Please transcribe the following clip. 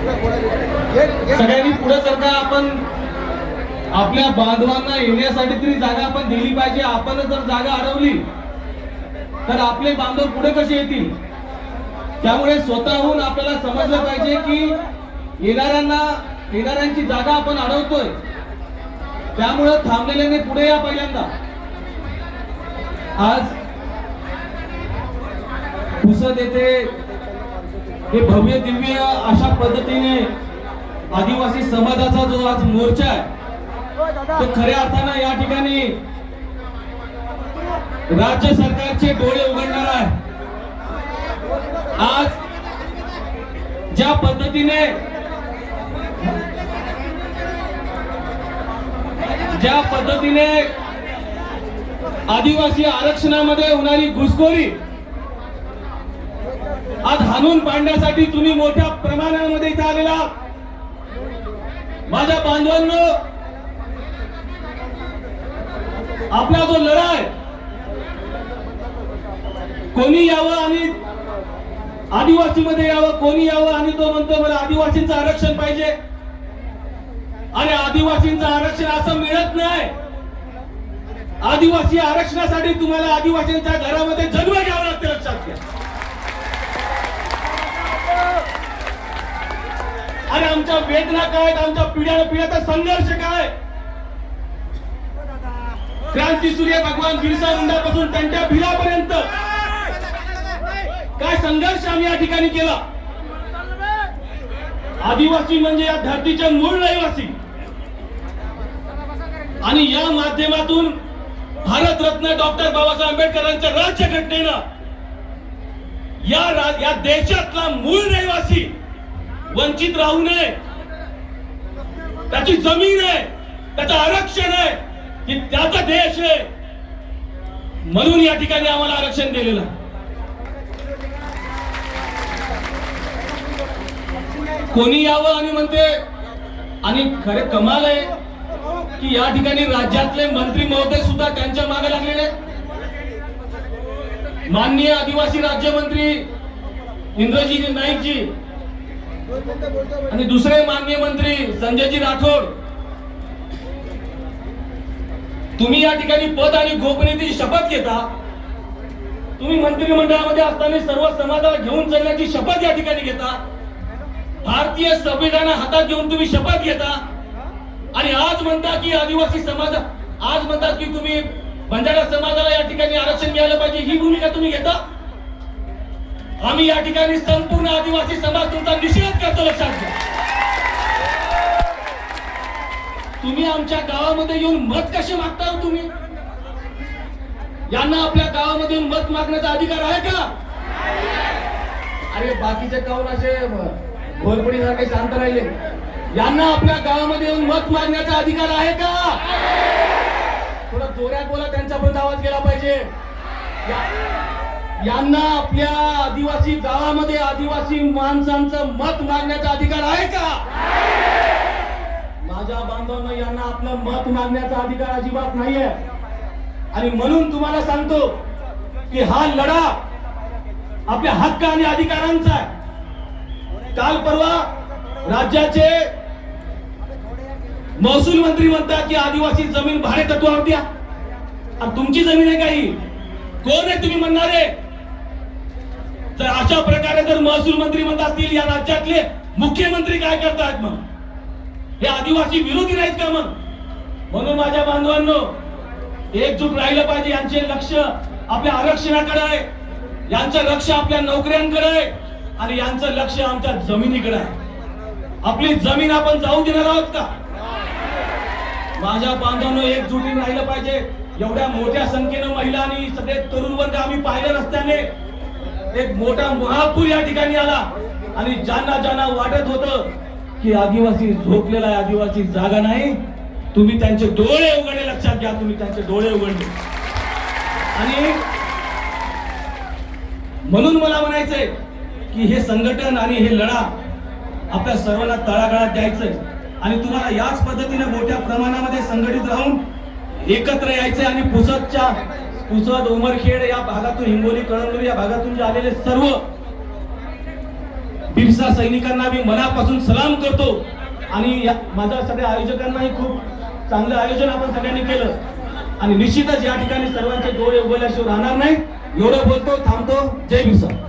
सगळ्यांनी पुढे सरकार आपण आपल्या बांधवांना येण्यासाठी तरी जागा आपण दिली पाहिजे. आपण जर जागा अडवली तर आपले बांधव पुढे कसे येतील? त्यामुळे स्वतःहून आपल्याला समजलं पाहिजे की येणाऱ्यांना येणाऱ्यांची जागा आपण अडवतोय. त्यामुळे थांबलेल्याने पुढे या पहिल्यांदा. आज पुसद येथे हे भव्य दिव्य अशा पद्धतीने आदिवासी समाजाचा जो आज मोर्चा आहे तो खऱ्या अर्थानं या ठिकाणी राज्य सरकारचे डोळे उघडणार आहे. आज ज्या पद्धतीने ज्या पद्धतीने आदिवासी आरक्षणामध्ये होणारी घुसखोरी आज हाणून पाडण्यासाठी तुम्ही मोठ्या प्रमाणामध्ये इथे आलेला माझ्या बांधवांनो आपला जो लढा आहे कोणी यावं आणि आदिवासी मध्ये यावं कोणी यावं आणि तो म्हणतो मला आदिवासींचं आरक्षण पाहिजे. आणि आदिवासींचं आरक्षण असं मिळत नाही. आदिवासी आरक्षणासाठी तुम्हाला आदिवासींच्या घरामध्ये जन्म घ्यावा लागते लक्षात घ्या आणि आमच्या वेदना काय आमच्या पिढ्या पिढ्याचा संघर्ष काय? क्रांती सूर्य भगवान बिरसा मुंडा पासून त्यांच्या भिरापर्यंत काय संघर्ष आम्ही या ठिकाणी केला? आदिवासी म्हणजे या धरतीचे मूळ रहिवासी. आणि या माध्यमातून भारतरत्न डॉक्टर बाबासाहेब आंबेडकरांच्या राज्यघटनेनं या या देशातला मूळ रहिवासी वंचित राहू नये. त्याची जमीन आहे त्याचं आरक्षण आहे की त्याचा देश आहे. म्हणून या ठिकाणी आम्हाला आरक्षण दिलेलं कोणी यावं आणि म्हणते आणि खरे कमाल आहे की या ठिकाणी राज्यातले मंत्री महोदय सुद्धा त्यांच्या मागे लागलेले माननीय आदिवासी राज्यमंत्री इंद्रजी नाईकजी आणि दुसरे माननीय मंत्री संजयजी राठोड तुम्ही या ठिकाणी पद आणि गोपनीयतेची शपथ घेता. तुम्ही मंत्रिमंडळामध्ये असताना सर्व समाजाला घेऊन चालण्याची शपथ या ठिकाणी घेता. भारतीय संविधान हातात घेऊन तुम्ही शपथ घेता. आणि आज म्हणता की आदिवासी समाज आज म्हणतात की तुम्ही बंजारा समाजाला या ठिकाणी आरक्षण मिळालं पाहिजे ही भूमिका तुम्ही घेता. आम्ही या ठिकाणी संपूर्ण आदिवासी समाज तुमचा निषेध करतो लक्षात घ्या. तुम्ही आमच्या गावामध्ये येऊन मत कसे मागता हो तुम्ही? यांना आपल्या गावामध्ये येऊन मत मागण्याचा अधिकार आहे का? अरे बाकीचे गाव असे घोरपडी सारखे शांत राहिले? यांना आपल्या गावामध्ये येऊन मत मागण्याचा अधिकार आहे का? थोडा जोऱ्यात बोला त्यांच्यापर्यंत आवाज गेला पाहिजे. यांना आपल्या आदिवासी गावामध्ये आदिवासी माणसांचं मत मागण्याचा अधिकार आहे का? माझ्या बांधवांना यांना आपलं मत मागण्याचा अधिकार अजिबात नाहीये. आणि म्हणून तुम्हाला सांगतो की हा लढा आपल्या हक्क आणि अधिकारांचा आहे. काल परवा राज्याचे महसूल मंत्री म्हणतात की आदिवासी जमीन भाडे तत्वावर द्या. आणि तुमची जमीन आहे काही कोण आहे तुम्ही म्हणणारे? तर अशा प्रकारे जर महसूल मंत्री म्हणत असतील या राज्यातले मुख्यमंत्री काय करतात मग? हे आदिवासी विरोधी नाहीत का मग? म्हणून माझ्या बांधवांनो एकजूट राहिलं पाहिजे यांचे लक्ष आपल्या आरक्षणाकडे आहे. यांचं लक्ष आपल्या नोकऱ्यांकडे आहे. आणि यांचं लक्ष आमच्या जमिनीकडे आहे. आपली जमीन आपण जाऊ देणार आहोत का? माझ्या बांधवांनो एकजुटीने राहिलं पाहिजे. एवढ्या मोठ्या संख्येनं महिला आणि सगळे तरुण वर्ग आम्ही पाहिलं रस्त्याने. एक मोठा महापूर या ठिकाणी आला. आणि ज्यांना ज्यांना वाटत होतं की आदिवासी झोपलेला आहे आदिवासी जागा नाही तुम्ही त्यांचे डोळे उघडले लक्षात घ्या तुम्ही त्यांचे डोळे उघडले. आणि म्हणून मला म्हणायचंय की हे संघटन आणि हे लढा आपल्या सर्वांना तळागाळात द्यायचंय. आणि तुम्हाला याच पद्धतीने मोठ्या प्रमाणामध्ये संघटित राहून एकत्र यायचंय आणि पुसदच्या पुसद उमरखेड या भागातून हिंगोली कळमनुरी या भागातून जे आलेले सर्व बिरसा सैनिकांना मी मनापासून सलाम करतो. आणि या- माझ्या सगळ्या आयोजकांनाही खूप चांगलं आयोजन आपण सगळ्यांनी केलं. आणि निश्चितच या ठिकाणी सर्वांचे डोळे उघडल्याशिवाय राहणार नाही. एवढं बोलतो थांबतो. जय बिरसा.